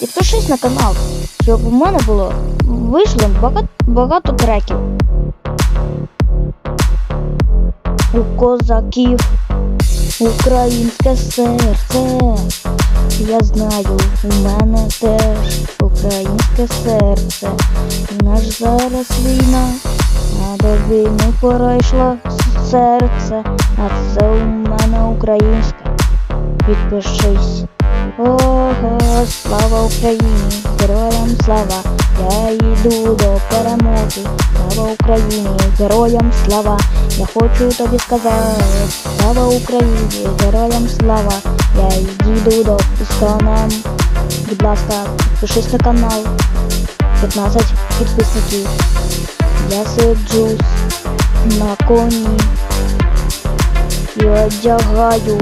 Підпишись на канал, щоб у мене було вийшло багато, багато треків. У козаків українське серце. Я знаю, у мене теж українське серце. У нас зараз війна, а до війни пора серце, а це у мене українське. Підпишись. Слава Україні, героям слава, я йду до перемоги. Слава Україні, героям слава, я хочу тобі сказати, слава Україні, героям слава, я йду до пісканам. Будь ласка, підпишись на канал. 15 підписників. Я сиджусь на коні і одягаю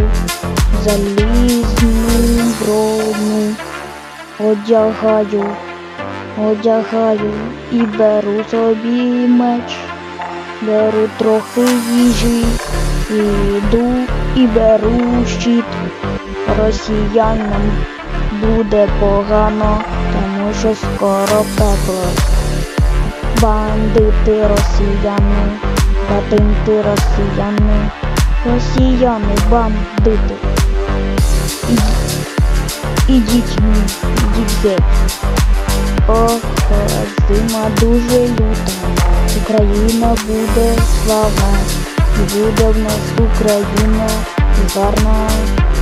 залізну броню. Одягаю, одягаю і беру собі меч, беру трохи їжі, йду і беру щит. Росіянам буде погано, тому що скоро пекло. Бандити росіяни, бандити росіяни, росіяни, бандити. Ідіть, мені, ідіть геть. Ох, зима дуже люта, Україна буде слава, буде в нас Україна, гарна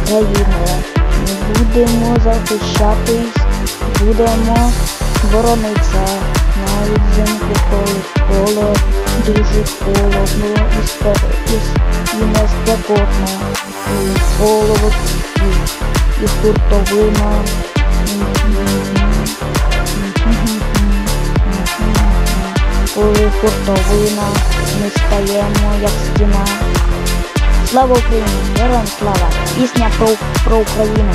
країна. Ми будемо захищатись, будемо боронитися. Навіть взимку коли холод, дуже холодно і, і, с- і холод, і хуртовина. Коли хуртовина, ми стаємо як стіна. Слава Україні! Героям слава! Пісня про, про Україну.